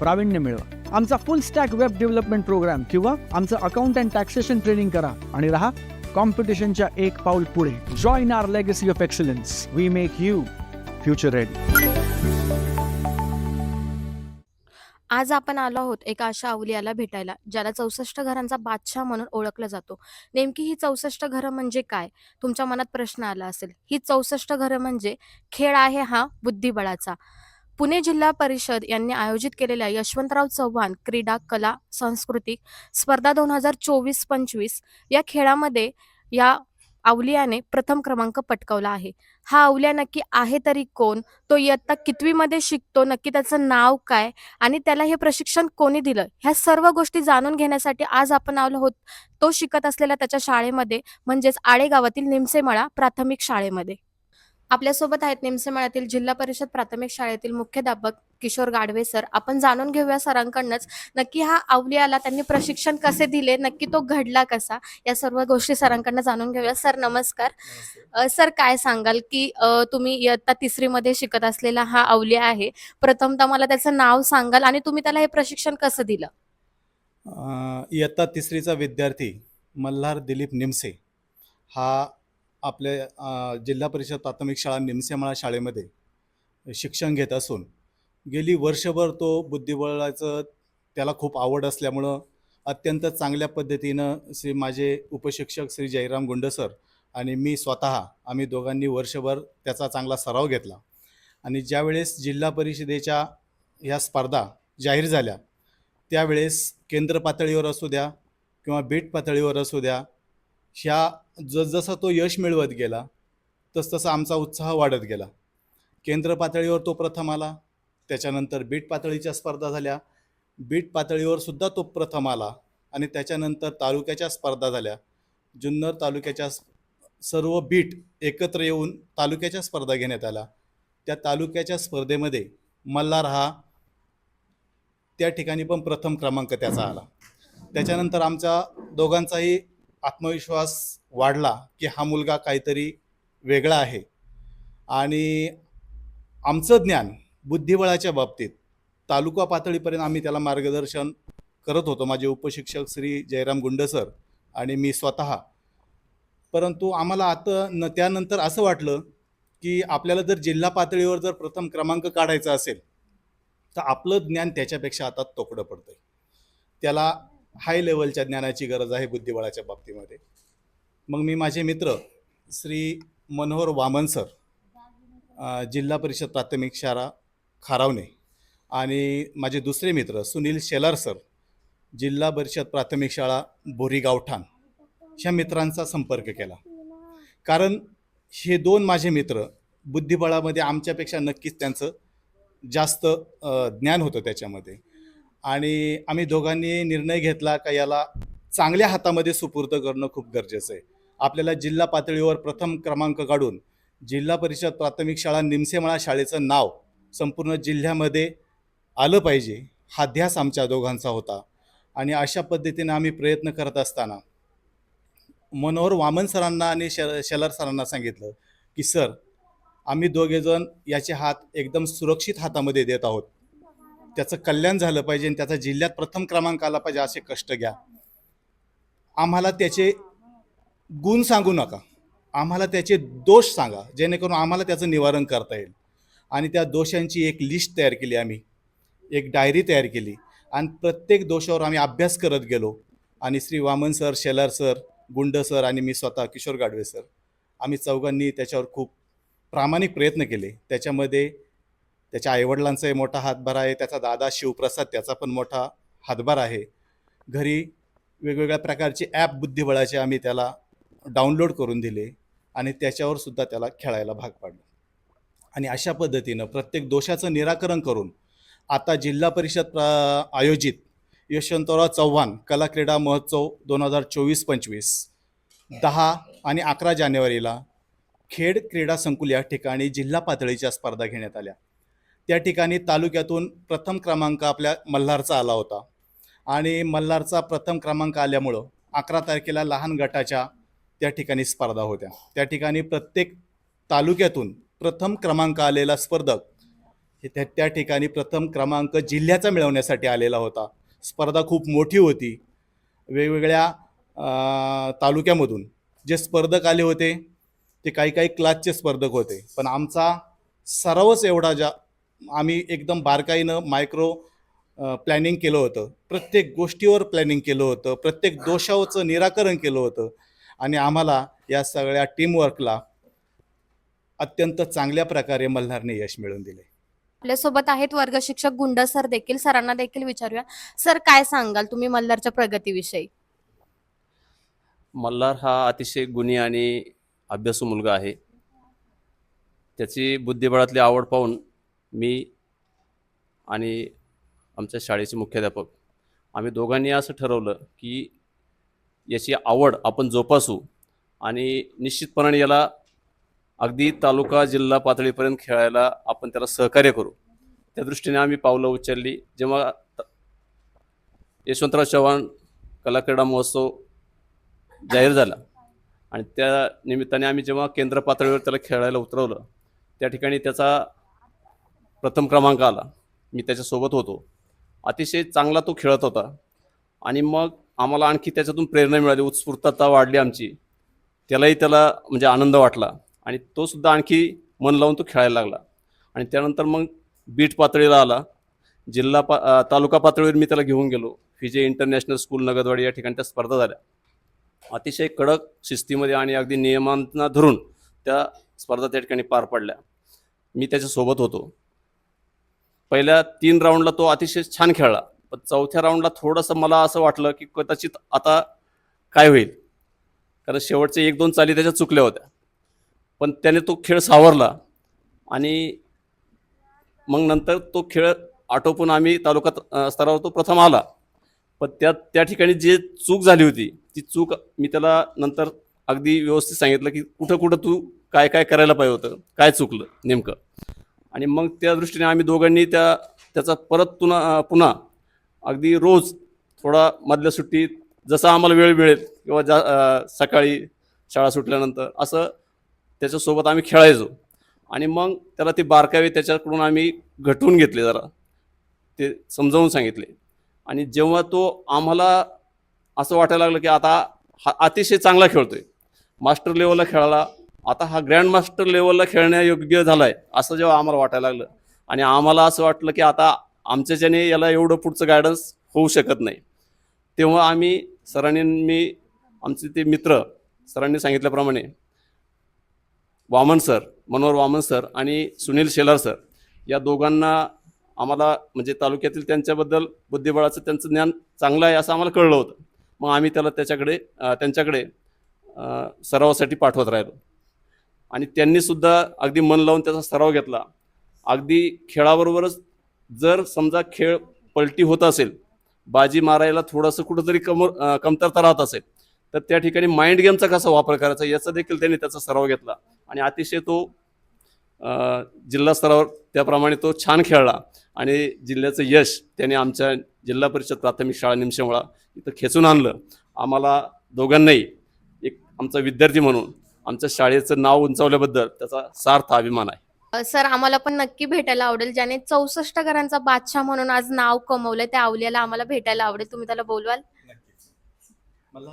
प्रावीण्य मिळवा. आमचा full stack web development programme किंवा आमचं अकाउंट अँड टॅक्सेशन ट्रेनिंग करा आणि राहा कॉम्पिटिशनच्या एक पाऊल पुढे. Join our legacy of excellence we make you future ready आज आपण आलो आहोत एका अशा अवलियाला भेटायला ज्याला चौसष्ट घरांचा बादशाह म्हणून ओळखला जातो. नेमकी ही चौसष्ट घरं म्हणजे काय? तुमच्या मनात प्रश्न आला असेल. ही चौसष्ट घरं म्हणजे खेळ आहे हा बुद्धिबळाचा. पुणे जिल्हा परिषद यांनी आयोजित केलेल्या यशवंतराव चव्हाण क्रीडा कला सांस्कृतिक स्पर्धा दोन हजार चोवीस पंचवीस या खेळामध्ये या अवलियाने प्रथम क्रमांक पटकावला आहे. हा अवलिया नक्की आहे तरी कोण? तो इयत्ता कितवीमध्ये शिकतो? नक्की त्याचं नाव काय? आणि त्याला हे प्रशिक्षण कोणी दिलं? ह्या सर्व गोष्टी जाणून घेण्यासाठी आज आपण आलो आहोत. तो शिकत असलेल्या त्याच्या शाळेमध्ये म्हणजेच आळे गावातील निमसेमळा प्राथमिक शाळेमध्ये. आपल्यासोबत आहेत निमसेमळ्यातील जिल्हा परिषद प्राथमिक शाळेतील मुख्याध्यापक किशोर गाडवे सर. आपण जाणून घेऊया सरांकडनंच नक्की हा अवलियाला त्यांनी प्रशिक्षण कसे दिले नक्की तो घडला कसा? या सर्व गोष्टी सरांकडनं जाणून घेऊया. सर नमस्कार. अ, सर काय सांगाल की अ, तुम्ही इयत्ता तिसरीमध्ये शिकत असलेला हा अवलिया आहे. प्रथमतः मला त्याचं नाव सांगाल आणि तुम्ही त्याला हे प्रशिक्षण कसं दिलं? अ, इयत्ता तिसरीचा विद्यार्थी मल्हार दिलीप निमसे हा आपल्या जिल्हा परिषद प्राथमिक शाळा निमसेमाळा शाळेमध्ये शिक्षण घेत असून गेली वर्षभर तो बुद्धिबळाचं त्याला खूप आवड असल्यामुळं अत्यंत चांगल्या पद्धतीनं श्री माझे उपशिक्षक श्री जयराम गुंडसर आणि मी स्वतः आम्ही दोघांनी वर्षभर त्याचा चांगला सराव घेतला. आणि ज्यावेळेस जिल्हा परिषदेच्या ह्या स्पर्धा जाहीर झाल्या त्यावेळेस केंद्र पातळीवर असू द्या किंवा बीट पातळीवर असू द्या ह्या जसजसा तो यश मिळवत गेला तसतसा आमचा उत्साह वाढत गेला. केंद्र पातळीवर तो प्रथम आला त्याच्यानंतर बीट पातळीच्या स्पर्धा झाल्या. बीट पातळीवर सुद्धा तो प्रथम आला आणि त्याच्यानंतर तालुक्याच्या स्पर्धा झाल्या. जुन्नर तालुक्याच्या सर्व बीट एकत्र येऊन तालुक्याच्या स्पर्धा घेण्यात आल्या. त्या तालुक्याच्या स्पर्धेमध्ये मल्हार हा त्या ठिकाणी पण प्रथम क्रमांक त्याचा आला. त्याच्यानंतर आमचा दोघांचाही आत्मविश्वास वाढला की हा मुलगा काहीतरी वेगळा आहे. आणि आमचं ज्ञान बुद्धिबळाच्या बाबतीत तालुका पातळीपर्यंत आम्ही त्याला मार्गदर्शन करत होतो. माझे उपशिक्षक श्री जयराम गुंडसर आणि मी स्वतः. परंतु आम्हाला आता न त्यानंतर असं वाटलं की आपल्याला जर जिल्हा पातळीवर जर प्रथम क्रमांक काढायचा असेल तर आपलं ज्ञान त्याच्यापेक्षा आता तोकडं पडतं त्याला हाय लेवलच्या ज्ञानाची गरज आहे बुद्धिबळाच्या बाबतीमध्ये. मग मी माझे मित्र श्री मनोहर वामन सर जिल्हा परिषद प्राथमिक शाळा खारावणे आणि माझे दुसरे मित्र सुनील शेलार सर जिल्हा परिषद प्राथमिक शाळा बोरी गावठाण ह्या मित्रांचा संपर्क केला. कारण हे दोन माझे मित्र बुद्धिबळामध्ये आमच्यापेक्षा नक्कीच त्यांचं जास्त ज्ञान होतं त्याच्यामध्ये. आणि आम्ही दोघांनी निर्णय घेतला का याला चांगल्या हातामध्ये सुपूर्द करणं खूप गरजेचं आहे. आपल्याला जिल्हा पातळीवर प्रथम क्रमांक काढून जिल्हा परिषद प्राथमिक शाळा निमसेमाळा शाळेचं नाव संपूर्ण जिल्ह्यामध्ये आलं पाहिजे हा ध्यास आमच्या दोघांचा होता. आणि अशा पद्धतीने आम्ही प्रयत्न करत असताना मनोहर वामन सरांना आणि शे शेलार सरांना सांगितलं की सर आम्ही दोघेजण याचे हात एकदम सुरक्षित हातामध्ये देत आहोत. त्याचं कल्याण झालं पाहिजे आणि त्याचा जिल्ह्यात प्रथम क्रमांक आला पाहिजे असे कष्ट घ्या. आम्हाला त्याचे गुण सांगू नका. आम्हाला त्याचे दोष सांगा. जेणेकरून आम्हाला त्याचं निवारण करता येईल. आणि त्या दोषांची एक लिस्ट तयार केली आम्ही. एक डायरी तयार केली. आणि प्रत्येक दोषावर आम्ही अभ्यास करत गेलो. आणि Shri Waman sir Shelar sir Gund sir आणि मी स्वतः किशोर गाडवे सर. आम्ही चौघांनी त्याच्यावर खूप प्रामाणिक प्रयत्न केले. त्याच्यामध्ये त्याच्या आईवडिलांचाही मोठा हातभार आहे त्याचा दादा शिवप्रसाद त्याचा पण मोठा हातभार आहे. घरी वेगवेगळ्या प्रकारचे ॲप बुद्धिबळाचे आम्ही त्याला डाउनलोड करून दिले आणि त्याच्यावर सुद्धा त्याला खेळायला भाग पाडलं. आणि अशा पद्धतीनं प्रत्येक दोषाचं निराकरण करून आता जिल्हा परिषद प्र- आयोजित यशवंतराव चव्हाण कला क्रीडा महोत्सव दोन हजार चोवीस पंचवीस दहा आणि अकरा जानेवारीला खेड क्रीडा संकुल या ठिकाणी जिल्हा पातळीच्या स्पर्धा घेण्यात आल्या. त्या ठिकाणी तालुक्यातून प्रथम क्रमांक आपल्या मल्हारचा आला होता. आणि मल्हारचा प्रथम क्रमांक आल्यामुळं अकरा तारखेला लहान गटाच्या त्या ठिकाणी स्पर्धा होत्या. त्या ठिकाणी प्रत्येक तालुक्यातून प्रथम क्रमांक आलेला स्पर्धक हे त्या त्या ठिकाणी प्रथम क्रमांक जिल्ह्याचा मिळवण्यासाठी आलेला होता. स्पर्धा खूप मोठी होती. वेगवेगळ्या तालुक्यामधून जे स्पर्धक आले होते ते काही काही क्लासचे स्पर्धक होते. पण आमचा सरावच एवढा जा आम्ही एकदम बारकाईनं मायक्रो प्लॅनिंग केलं होतं. प्रत्येक गोष्टीवर प्लॅनिंग केलं होतं. प्रत्येक दोषाचं निराकरण केलं होतं. आणि आम्हाला या सगळ्या टीमवर्कला अत्यंत चांगल्या प्रकारे मल्हारने यश मिळवून दिले आपल्यासोबत आहेत वर्ग शिक्षक गुंड सर देखील. सरांना देखील विचारूया. सर काय सांगाल तुम्ही मल्हारच्या प्रगतीविषयी? मल्हार हा अतिशय गुणी आणि अभ्यासू मुलगा आहे. त्याची बुद्धिबळातली आवड पाहून मी आणि आमच्या शाळेचे मुख्याध्यापक आम्ही दोघांनी असं ठरवलं की याची आवड आपण जोपासू आणि निश्चितपणाने याला अगदी तालुका जिल्हा पातळीपर्यंत खेळायला आपण त्याला सहकार्य करू. त्या दृष्टीने आम्ही पावलं उचलली. जेव्हा त- यशवंतराव चव्हाण कला क्रीडा महोत्सव जाहीर झाला आणि त्या निमित्ताने आम्ही जेव्हा केंद्र पातळीवर त्याला खेळायला उतरवलं त्या ठिकाणी त्याचा प्रथम क्रमांक आला. मी त्याच्यासोबत होतो. अतिशय चांगला तो खेळत होता. आणि मग आम्हाला आणखी त्याच्यातून प्रेरणा मिळाली. उत्स्फूर्तता वाढली आमची. त्यालाही त्याला म्हणजे आनंद वाटला. आणि तो सुद्धा आणखी मन लावून तो खेळायला लागला. आणि त्यानंतर मग बीट पातळीला आला. जिल्हा पा तालुका पातळीवर मी त्याला घेऊन गेलो. फिजे इंटरनॅशनल स्कूल नगदवाडी या ठिकाणी त्या स्पर्धा झाल्या. अतिशय कडक शिस्तीमध्ये आणि अगदी नियमांना धरून त्या स्पर्धा त्या ठिकाणी पार पडल्या. मी त्याच्यासोबत होतो. पहिल्या तीन राऊंडला तो अतिशय छान खेळला. पण चौथ्या राऊंडला थोडंसं मला असं वाटलं की कदाचित आता काय होईल? कारण शेवटचे एक दोन चाली त्याच्या चुकल्या होत्या. पण त्याने तो खेळ सावरला आणि मग नंतर तो खेळ आटोपून आम्ही तालुका स्तरावर तो प्रथम आला. पण त्या त्या ठिकाणी जे चूक झाली होती ती चूक मी त्याला नंतर अगदी व्यवस्थित सांगितलं की कुठं कुठं तू काय काय करायला पाहिजे होतं? काय चुकलं नेमकं? आणि मग त्या दृष्टीने आम्ही दोघांनी त्या त्याचा परत पुन्हा पुन्हा अगदी रोज थोडा मधल्या सुट्टीत जसा आम्हाला वेळ मिळेल किंवा जा सकाळी शाळा सुटल्यानंतर असं त्याच्यासोबत आम्ही खेळायचो. आणि मग त्याला ते बारकावे त्याच्याकडून आम्ही घटवून घेतले जरा. ते समजावून सांगितले. आणि जेव्हा तो आम्हाला असं वाटायला लागलं की आता हा अतिशय चांगला खेळतोय. मास्टर लेवलला खेळाला आता हा ग्रँड मास्टर लेवलला खेळण्यायोग्य झाला आहे असं जेव्हा आम्हाला वाटायला लागलं. आणि आम्हाला असं वाटलं की आता आमच्याच्याने याला एवढं पुढचं गायडन्स होऊ शकत नाही. तेव्हा आम्ही सरांनी मी आमचे ते मित्र सरांनी सांगितल्याप्रमाणे वामन सर मनोहर वामन सर आणि सुनील शेलार सर या दोघांना आम्हाला म्हणजे तालुक्यातील त्यांच्याबद्दल बुद्धिबळाचं त्यांचं ज्ञान चांगलं आहे असं आम्हाला कळलं होतं. मग आम्ही त्याला त्याच्याकडे त्यांच्याकडे सरावासाठी पाठवत राहिलो. आणि त्यांनीसुद्धा अगदी मन लावून त्याचा सराव घेतला. अगदी खेळाबरोबरच जर समजा खेळ पलटी होत असेल बाजी मारायला थोडंसं कुठंतरी कम कमतरता राहत असेल तर त्या ठिकाणी माइंड गेमचा कसा वापर करायचा याचा देखील त्यांनी त्याचा सराव घेतला. आणि अतिशय तो जिल्हा स्तरावर त्याप्रमाणे तो छान खेळला. आणि जिल्ह्याचं यश त्याने आमच्या जिल्हा परिषद प्राथमिक शाळा निमशेवळा इथं खेचून आणलं. आम्हाला दोघांनाही एक आमचा विद्यार्थी म्हणून आमच्या शाळेचं नाव उंचावल्याबद्दल त्याचा सार्थ अभिमान आहे. सर आम्हाला पण नक्की भेटायला आवडेल. ज्याने चौसष्ट घरांचा बादशाह म्हणून आज नाव कमवलंय त्या अवलियाला आम्हाला भेटायला आवडेल. तुम्ही त्याला बोलवाल. नक्कीच. मला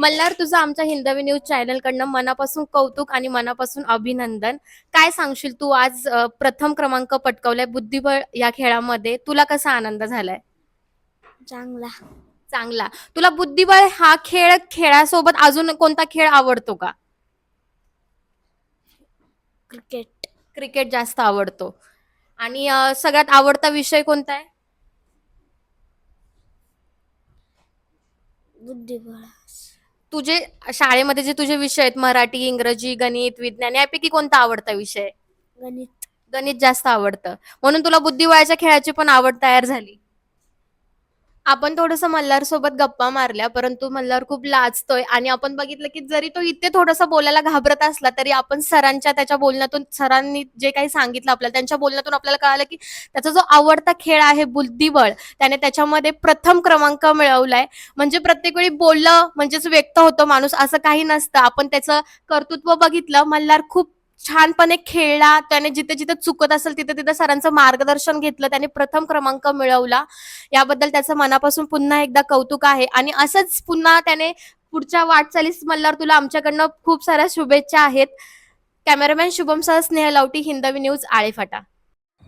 मल्हार तुझं आमच्या हिंदवी न्यूज चॅनल कडनं मनापासून कौतुक आणि मनापासून अभिनंदन. काय सांगशील तू आज प्रथम क्रमांक पटकावलाय बुद्धिबळ या खेळामध्ये. तुला कसा आनंद झालाय? चांगला. चांगला. तुला बुद्धिबळ हा खेळ खेळासोबत अजून कोणता खेळ आवडतो का? क्रिकेट. क्रिकेट जास्त आवडतो. आणि सगळ्यात आवडता विषय कोणता आहे? बुद्धिबळ. तुझे शाळेमध्ये जे तुझे विषय आहेत मराठी इंग्रजी गणित विज्ञान यापैकी कोणता आवडता विषय? गणित. गणित जास्त आवडतं. म्हणून तुला बुद्धिबळाच्या खेळाची पण आवड तयार झाली. आपण थोडस मल्हार सोबत गप्पा मारल्या परंतु मल्हार खूप लाजतोय. आणि आपण बघितलं की जरी तो इथे थोडस बोलायला घाबरत असला तरी आपण सरांच्या त्याच्या बोलण्यातून सरांनी जे काही सांगितलं आपल्याला त्यांच्या बोलण्यातून आपल्याला कळालं की त्याचा जो आवडता खेळ आहे बुद्धिबळ त्याने त्याच्यामध्ये प्रथम क्रमांक मिळवलाय. म्हणजे प्रत्येक वेळी बोललं म्हणजेच व्यक्त होतं माणूस असं काही नसतं. आपण त्याचं कर्तृत्व बघितलं मल्हार खूप छानपणे खेळला त्याने जिथे जिथे चुकत असेल तिथे तिथे सरांचं मार्गदर्शन घेतलं त्याने प्रथम क्रमांक मिळवला. याबद्दल त्याचं मनापासून पुन्हा एकदा कौतुक आहे. आणि असंच पुन्हा त्याने पुढच्या वाटचालीस मल्हार तुला आमच्याकडनं खूप साऱ्या शुभेच्छा आहेत. कॅमेरामॅन शुभम सह स्नेह लावटी हिंदवी न्यूज आळेफाटा.